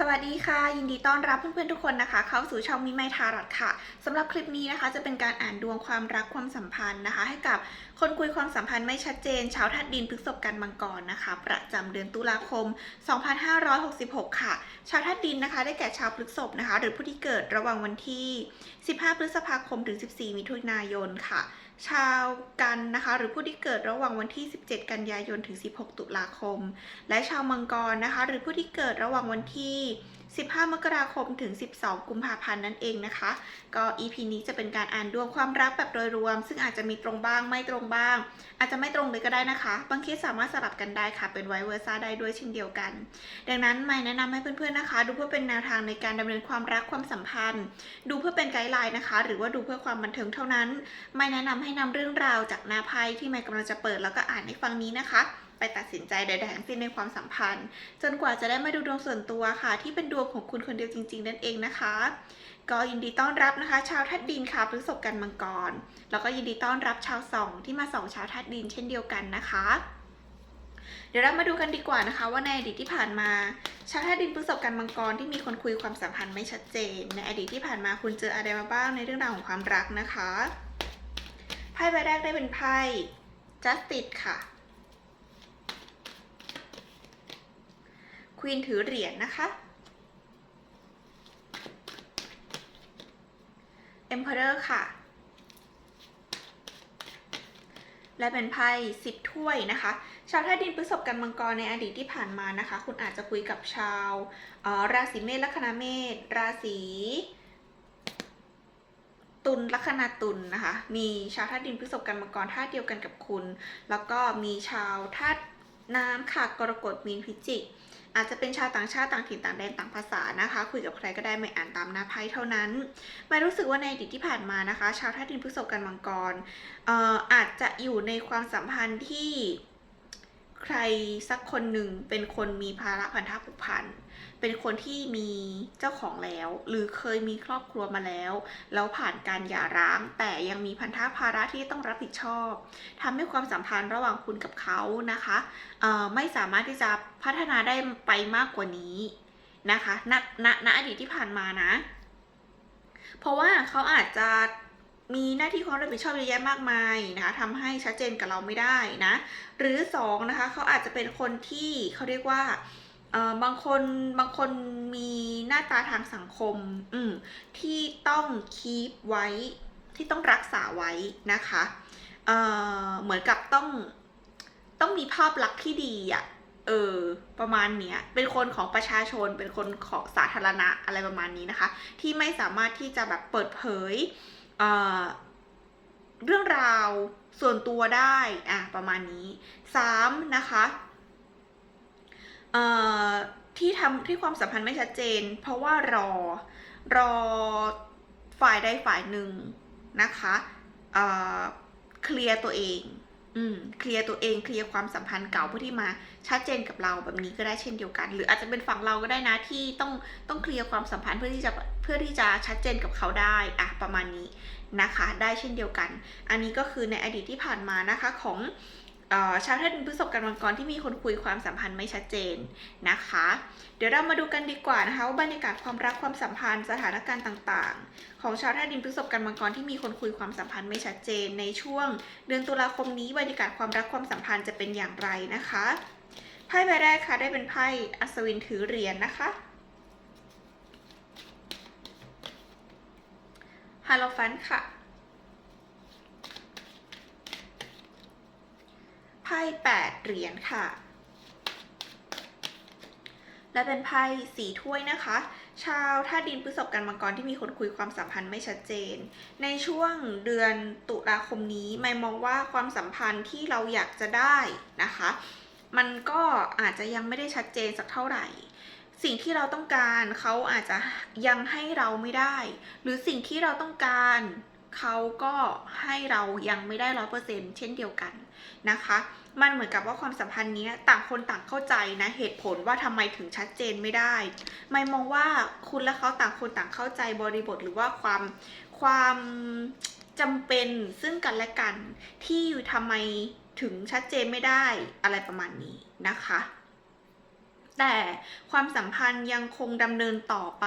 สวัสดีค่ะ ยินดีต้อนรับเพื่อนๆทุกคนนะคะ เข้าสู่ช่องมิไมทารอดค่ะสำหรับคลิปนี้นะคะ จะเป็นการอ่านดวงความรักความสัมพันธ์นะคะ ให้กับคนคุยความสัมพันธ์ไม่ชัดเจนชาวธาตุดินพฤษภกันมังกรนะคะ ประจำเดือนตุลาคม 2566 ค่ะ ชาวธาตุดินนะคะ ได้แก่ชาวพฤษภนะคะ หรือผู้ที่เกิดระหว่างวันที่ 15 พฤษภาคมถึง 14 มิถุนายนค่ะ ชาวกันนะคะ หรือผู้ที่เกิดระหว่างวันที่ 17 กันยายนถึง 16 ตุลาคม และชาวมังกรนะคะ หรือผู้ที่เกิดระหว่างวันที่15 มกราคมถึง 12 กุมภาพันธ์นั่นเองนะคะ ก็ EP นี้จะเป็นการอ่านดวงความรักแบบโดยรวม ซึ่งอาจจะมีตรงบ้างไม่ตรงบ้าง อาจจะไม่ตรงเลยก็ได้นะคะ บางเคสสามารถสลับกันได้ค่ะ เป็นไวเวอร์ซ่าได้ด้วยเช่นเดียวกัน ดังนั้นไม่แนะนำให้เพื่อนๆนะคะ ดูเพื่อเป็นแนวทางในการดำเนินความรักความสัมพันธ์ ดูเพื่อเป็นไกด์ไลน์นะคะ หรือว่าดูเพื่อความบันเทิงเท่านั้น ไม่แนะนำให้นำเรื่องราวจากหน้าไพ่ที่ไม่กำลังจะเปิดแล้วก็อ่านในฟังนี้นะคะ ไปตัดสินใจใดๆทั้งสิ้นในความสัมพันธ์ จนกว่าจะได้มาดูดวงส่วนตัวค่ะ ที่เป็นดวงของคุณคนเดียวจริง ๆ นั่นเองนะคะ ก็ยินดีต้อนรับนะคะ ชาวทัดดินค่ะพฤษภกันมังกร แล้วก็ยินดีต้อนรับชาวสองที่มาส่องชาวทัดดินเช่นเดียวกันนะคะเดี๋ยวเรามาดูกันดีกว่านะคะ ว่าในอดีตที่ผ่านมา ชาวทัดดินพฤษภกันมังกรที่มีคนคุยความสัมพันธ์ไม่ชัดเจน ในอดีตที่ผ่านมาคุณเจออะไรมาบ้างในเรื่องราวของความรักนะคะไพ่ใบแรกได้เป็นไพ่ justice ค่ะ ควีนถือเหรียญนะคะ Emperor ค่ะ และเป็นไพ่สิบถ้วยนะคะ ชาวธาตุดินพฤษภกันมังกรในอดีตที่ผ่านมานะคะ คุณอาจจะคุยกับชาวออราศีเมษลัคนาเมษราศีตุลลัคนาตุลนะคะ มีชาวธาตุดินพฤษภกันมังกรธาตุเดียวกันกับคุณ แล้วก็มีชาวธาตุน้ำค่ะกรกฎมีนพิจิก อาจจะเป็นชาวต่างชาติต่างถิ่นต่างแดนต่างภาษานะคะ คุยกับใครก็ได้ไม่อ่านตามหน้าไพ่เท่านั้นไม่รู้สึกว่าในอดีตที่ผ่านมานะคะ ชาวธาตุดินพฤษภกันมังกรอออาจจะอยู่ในความสัมพันธ์ที่ ใครสักคนหนึ่งเป็นคนมีภาระพันธะผูกพัน เป็นคนที่มีเจ้าของแล้ว หรือเคยมีครอบครัวมาแล้ว แล้วผ่านการหย่าร้าง แต่ยังมีพันธะภาระที่ต้องรับผิดชอบทำให้ความสัมพันธ์ระหว่างคุณกับเขานะคะไม่สามารถที่จะพัฒนาได้ไปมากกว่านี้นะคะณณณอดีตที่ผ่านมานะ เพราะว่าเขาอาจจะ มีหน้าที่ความรับผิดชอบเยอะแยะมากมายนะคะทำให้ชัดเจนกับเราไม่ได้นะ หรือสองนะคะเขาอาจจะเป็นคนที่เขาเรียกว่าบางคนบางคนมีหน้าตาทางสังคมอืมที่ต้องคีปไว้ที่ต้องรักษาไว้นะคะเอ่อเหมือนกับต้องต้องมีภาพลักษณ์ที่ดีอะเออประมาณเนี้ยเป็นคนของประชาชนเป็นคนของสาธารณะอะไรประมาณนี้นะคะ ที่ไม่สามารถที่จะแบบเปิดเผย เรื่องราวส่วนตัวได้อะประมาณนี้สามนะคะที่ทำที่ความสัมพันธ์ไม่ชัดเจน เพราะว่ารอรอฝ่ายใดฝ่ายหนึ่งนะคะเคลียร์ตัวเอง อืมเคลียร์ตัวเองเคลียร์ความสัมพันธ์เก่าเพื่อที่มาชัดเจนกับเราแบบนี้ก็ได้เช่นเดียวกัน หรืออาจจะเป็นฝั่งเราก็ได้นะที่ต้องต้องเคลียร์ความสัมพันธ์เพื่อที่จะเพื่อที่จะชัดเจนกับเขาได้อะประมาณนี้นะคะ ได้เช่นเดียวกัน อันนี้ก็คือในอดีตที่ผ่านมานะคะของ ชาวธาตุดินพฤษภกันมังกรที่มีคนคุยความสัมพันธ์ไม่ชัดเจนนะคะ เดี๋ยวเรามาดูกันดีกว่านะคะว่าบรรยากาศความรักความสัมพันธ์สถานการณ์ต่างๆ ของชาวธาตุดินพฤษภกันมังกรที่มีคนคุยความสัมพันธ์ไม่ชัดเจน ในช่วง เดือนตุลาคมนี้บรรยากาศความรักความสัมพันธ์จะเป็นอย่างไรนะคะไพ่ใบแรกค่ะได้เป็นไพ่อัศวินถือเหรียญนะคะฮาโลฟันค่ะ ไพ่แปดเหรียญค่ะ และเป็นไพ่สีถ้วยนะคะ ชาวท่าดินพฤษภกันมังกรที่มีคนคุยความสัมพันธ์ไม่ชัดเจน ในช่วงเดือนตุลาคมนี้ไม่มองว่าความสัมพันธ์ที่เราอยากจะได้นะคะ มันก็อาจจะยังไม่ได้ชัดเจนสักเท่าไหร่สิ่งที่เราต้องการเขาอาจจะยังให้เราไม่ได้ หรือสิ่งที่เราต้องการ เขาก็ให้เรายังไม่ได้ร้อยเปอร์เซ็นเช่นเดียวกันนะคะ มันเหมือนกับว่าความสัมพันธ์เนี้ยต่างคนต่างเข้าใจนะเหตุผลว่าทำไมถึงชัดเจนไม่ได้ ไม่มองว่าคุณและเขาต่างคนต่างเข้าใจบริบทหรือว่าความความจำเป็นซึ่งกันและกันที่ทำไมถึงชัดเจนไม่ได้อะไรประมาณนี้นะคะ แต่ความสัมพันธ์ยังคงดำเนินต่อไป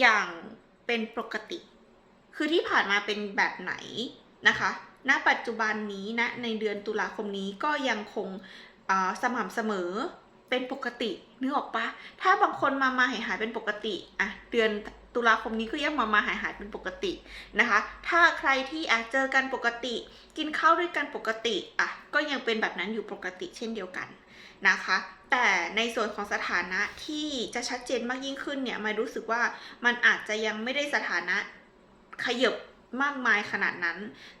อย่างเป็นปกติ คือที่ผ่านมาเป็นแบบไหนนะคะ ณ ปัจจุบันนี้นะในเดือนตุลาคมนี้ก็ยังคงสม่ำเสมอเป็นปกตินึกออกปะถ้าบางคนมามาหายหายเป็นปกติอะเดือนตุลาคมนี้ก็ยังมามาหายหายเป็นปกตินะคะ ถ้าใครที่อาจเจอกันปกติ กินข้าวด้วยกันปกติอะก็ยังเป็นแบบนั้นอยู่ปกติเช่นเดียวกันนะคะ แต่ในส่วนของสถานะที่จะชัดเจนมากยิ่งขึ้นเนี่ยม่รู้สึกว่ามันอาจจะยังไม่ได้สถานะ ขยบมากมายขนาดนั้น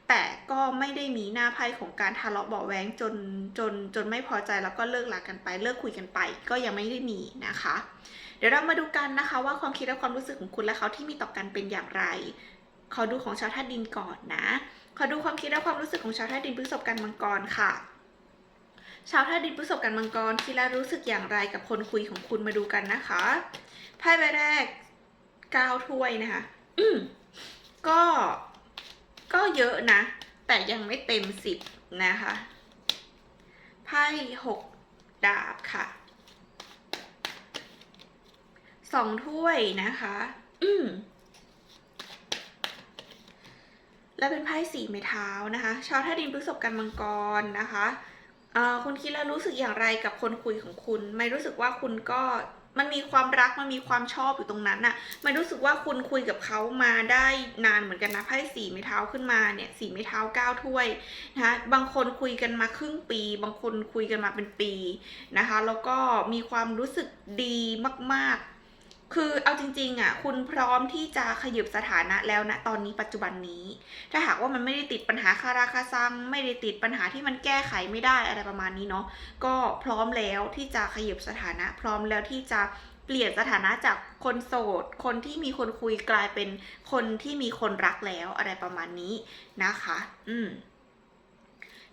แต่ก็ไม่ได้มีหน้าไพ่ของการทะเลาะเบาะแว้งจนจนจนไม่พอใจแล้วก็เลิกลากันไปเลิกคุยกันไป ก็ยังไม่ได้มีนะคะ เดี๋ยวเรามาดูกันนะคะว่าความคิดและความรู้สึกของคุณและเขาที่มีต่อกันเป็นอย่างไร ขอดูของชาวธาตุดินก่อนนะ ขอดูความคิดและความรู้สึกของชาวธาตุดินพฤษภกันมังกรค่ะชาวธาตุดินพฤษภกันมังกรคิดและรู้สึกอย่างไรกับคนคุยของคุณมาดูกันนะคะไพ่ใบแรกก้าวถ้วยนะคะอื ก็ ก็เยอะนะ แต่ยังไม่เต็มสิบนะคะไพ่หกดาบค่ะสองถ้วยนะคะ อืมและเป็นไพ่สี่ไม้เท้านะคะ ชาวท่าดินพฤษภกันมังกรนะคะคุณคิดแล้วรู้สึกอย่างไรกับคนคุยของคุณ ไม่รู้สึกว่าคุณก็ มันมีความรักมันมีความชอบอยู่ตรงนั้นน่ะ มันรู้สึกว่าคุณคุยกับเขามาได้นานเหมือนกันนะไพ่สีไม้เท้าขึ้นมาเนี่ยสีไม้เท้าเก้าถ้วยนะคะบางคนคุยกันมาครึ่งปี บางคนคุยกันมาเป็นปีนะคะ แล้วก็มีความรู้สึกดีมาก ๆ คือเอาจริงๆอะคุณพร้อมที่จะขยับสถานะแล้วนะตอนนี้ปัจจุบันนี้ ถ้าหากว่ามันไม่ได้ติดปัญหาคาราคาซัง ไม่ได้ติดปัญหาที่มันแก้ไขไม่ได้อะไรประมาณนี้เนาะก็พร้อมแล้วที่จะขยับสถานะ พร้อมแล้วที่จะเปลี่ยนสถานะจากคนโสด คนที่มีคนคุยกลายเป็นคนที่มีคนรักแล้วอะไรประมาณนี้นะคะ อืม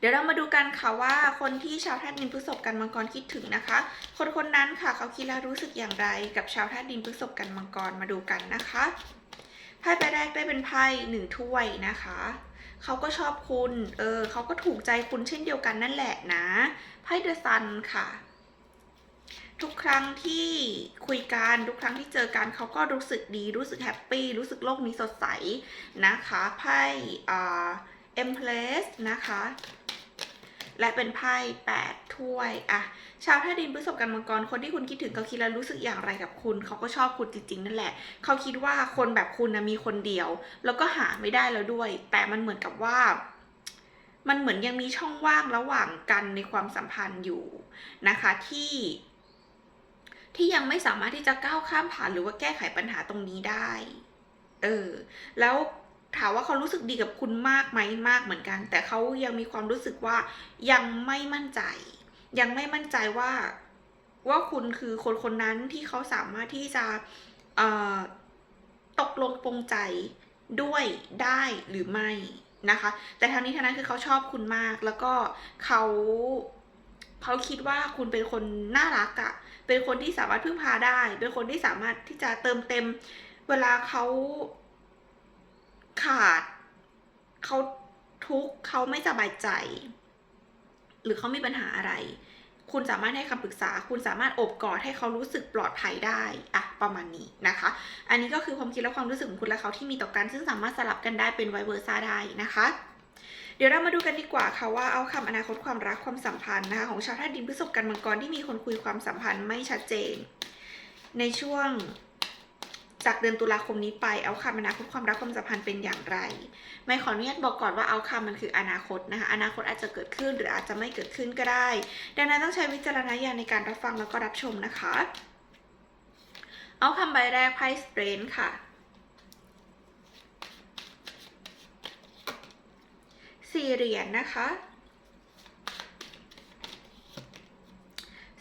ดี๋ยวเรามาดูกันค่ะว่าคนที่ชาวธาตุดินพฤษภกันมังกรคิดถึงนะคะ คนคนนั้นค่ะเขาคิดแล้วรู้สึกอย่างไร กับชาวธาตุดินพฤษภกันมังกรมาดูกันนะคะไพ่ใบแรกได้เป็นไพ่หนึ่งถ้วยนะคะเขาก็ชอบคุณเออเขาก็ถูกใจคุณเช่นเดียวกันนั่นแหละนะไพ่เดอะซันค่ะทุกครั้งที่คุยกันทุกครั้งที่เจอกันเขาก็รู้สึกดีรู้สึกแฮปปี้รู้สึกโลกนี้สดใสนะคะไพ่เอ็มเพลสนะคะ และเป็นไพ่แปดถ้วยอะชาวท่าดินพฤษภกันมังกรคนที่คุณคิดถึงเขาคิดแล้วรู้สึกอย่างไรกับคุณ เขาก็ชอบคุณจริงๆนั่นแหละ เขาคิดว่าคนแบบคุณนะมีคนเดียว แล้วก็หาไม่ได้แล้วด้วย แต่มันเหมือนกับว่ามันเหมือนยังมีช่องว่างระหว่างกันในความสัมพันธ์อยู่นะคะที่ ที่ยังไม่สามารถที่จะก้าวข้ามผ่านหรือว่าแก้ไขปัญหาตรงนี้ได้ เออ แล้ว ถามว่าเขารู้สึกดีกับคุณมากไหมมากเหมือนกัน แต่เขายังมีความรู้สึกว่ายังไม่มั่นใจ ยังไม่มั่นใจว่า ว่าคุณคือคนคนนั้นที่เขาสามารถที่จะตกลงปรงใจด้วยได้หรือไม่นะคะ แต่ทางนี้ทางนั้นคือเขาชอบคุณมาก แล้วก็เขาเขาคิดว่าคุณเป็นคนน่ารักอะเป็นคนที่สามารถพึ่งพาได้ เป็นคนที่สามารถที่จะเติมเต็ม เวลาเขา ขาด เขาทุกข์เขาไม่สบายใจ หรือเขามีปัญหาอะไร คุณสามารถให้คำปรึกษา คุณสามารถอบกอดให้เขารู้สึกปลอดภัยได้อะประมาณนี้นะคะ อันนี้ก็คือความคิดและความรู้สึกของคุณและเขาที่มีต่อกัน ซึ่งสามารถสลับกันได้เป็นไวเวอร์ซ่าได้นะคะเดี๋ยวเรามาดูกันดีกว่าค่ะว่าเอาคำอนาคตความรักความสัมพันธ์นะคะของชาวธาตุดินพฤษภกันมังกรที่มีคนคุยความสัมพันธ์ไม่ชัดเจน ในช่วง จากเดือนตุลาคมนี้ไปเอาคำอนาคตความรักความสัมพันธ์เป็นอย่างไร ไม่ขออนุญาตบอกก่อนว่าเอาคำมันคืออนาคตนะคะอนาคตอาจจะเกิดขึ้นหรืออาจจะไม่เกิดขึ้นก็ได้ ดังนั้นต้องใช้วิจารณญาณในการรับฟังแล้วก็รับชมนะคะ เอาคำใบแรกไพ่สเตรนค่ะสี่เหรียญนะคะ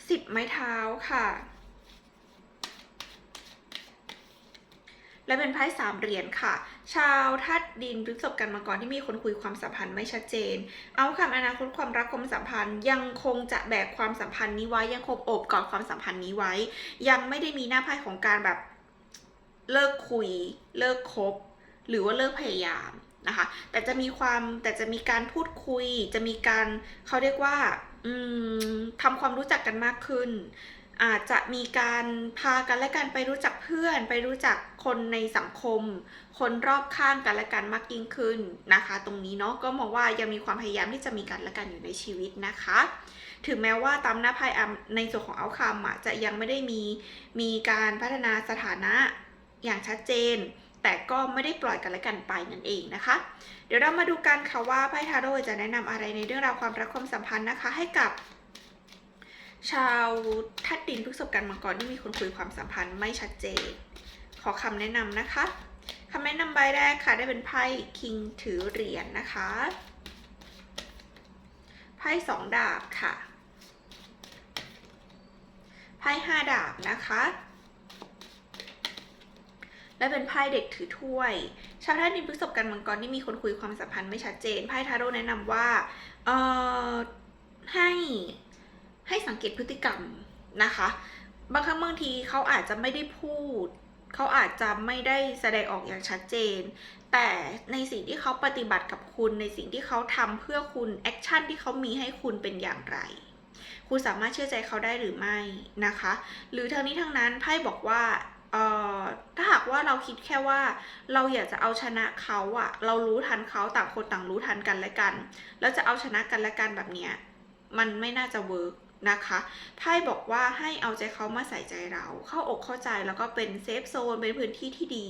สิบไม้เท้าค่ะ และเป็นไพ่สามเหรียญค่ะ ชาวทัดดินพฤษภกันมาก่อนที่มีคนคุยความสัมพันธ์ไม่ชัดเจน เอาคำอนาคตความรักความสัมพันธ์ ยังคงจะแบกความสัมพันธ์นี้ไว้ยังคงโอบกอดความสัมพันธ์นี้ไว้ ยังไม่ได้มีหน้าไพ่ของการแบบเลิกคุย เลิกคบ หรือว่าเลิกพยายามนะคะ แต่จะมีความแต่จะมีการพูดคุย จะมีการเขาเรียกว่าอืมทำความรู้จักกันมากขึ้น อาจจะมีการพากันและกันไปรู้จักเพื่อน ไปรู้จักคนในสังคม คนรอบข้างกันและกันมากยิ่งขึ้นนะคะ ตรงนี้เนาะก็มองว่ายังมีความพยายามที่จะมีกันและกันอยู่ในชีวิตนะคะ ถึงแม้ว่าตามหน้าไพ่อะในส่วนของเอาคำอะจะยังไม่ได้มีมีการพัฒนาสถานะอย่างชัดเจน แต่ก็ไม่ได้ปล่อยกันและกันไปนั่นเองนะคะ เดี๋ยวเรามาดูกันค่ะว่าไพ่ทาโร่จะแนะนำอะไรในเรื่องราวความรักความสัมพันธ์นะคะ ให้กับ ชาวธาตุดินพฤษภกันมังกรที่มีคนคุยความสัมพันธ์ไม่ชัดเจน ขอคำแนะนำนะคะคำแนะนำใบแรกค่ะได้เป็นไพ่คิงถือเหรียญนะคะไพ่สองดาบค่ะไพ่ห้าดาบนะคะ และเป็นไพ่เด็กถือถ้วย ชาวธาตุดินพฤษภกันมังกรที่มีคนคุยความสัมพันธ์ไม่ชัดเจนไพ่ทาโร่แนะนำว่าเอ่อให้ ให้สังเกตพฤติกรรมนะคะ บางครั้งบางทีเขาอาจจะไม่ได้พูด เขาอาจจะไม่ได้แสดงออกอย่างชัดเจน แต่ในสิ่งที่เขาปฏิบัติกับคุณ ในสิ่งที่เขาทำเพื่อคุณ แอคชั่นที่เขามีให้คุณเป็นอย่างไร คุณสามารถเชื่อใจเขาได้หรือไม่นะคะ หรือทางนี้ทางนั้นไพ่บอกว่าเออถ้าหากว่าเราคิดแค่ว่าเราอยากจะเอาชนะเขาอะเรารู้ทันเขาต่างคนต่างรู้ทันกันและกัน แล้วจะเอาชนะกันและกันแบบเนี้ยมันไม่น่าจะเวิร์ก นะคะไพ่บอกว่าให้เอาใจเขามาใส่ใจเรา เข้าอกเข้าใจแล้วก็เป็นเซฟโซนเป็นพื้นที่ที่ดี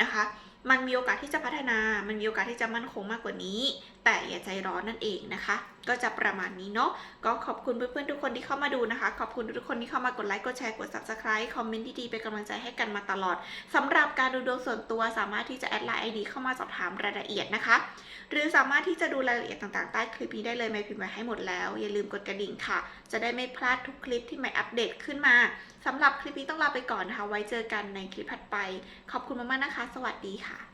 นะคะ มันมีโอกาสที่จะพัฒนา มันมีโอกาสที่จะมั่นคงมากกว่านี้ แต่อย่าใจร้อนนั่นเองนะคะ ก็จะประมาณนี้เนาะก็ขอบคุณเพื่อนๆทุกคนที่เข้ามาดูนะคะ ขอบคุณทุกคนที่เข้ามากดไลค์กดแชร์กด subscribe คอมเมนต์ดีๆเป็นกำลังใจให้กันมาตลอดสำหรับการดูดวงส่วนตัวสามารถที่จะแอดไลน์ไอดีเข้ามาสอบถามรายละเอียดนะคะ หรือสามารถที่จะดูรายละเอียดต่างๆใต้คลิปนี้ได้เลยไม่พิมพ์ไว้ให้หมดแล้ว อย่าลืมกดกระดิ่งค่ะ จะได้ไม่พลาดทุกคลิปที่ใหม่อัปเดตขึ้นมาสำหรับคลิปนี้ต้องลาไปก่อนนะคะ ไว้เจอกันในคลิปถัดไป ขอบคุณมากๆนะคะ สวัสดีค่ะ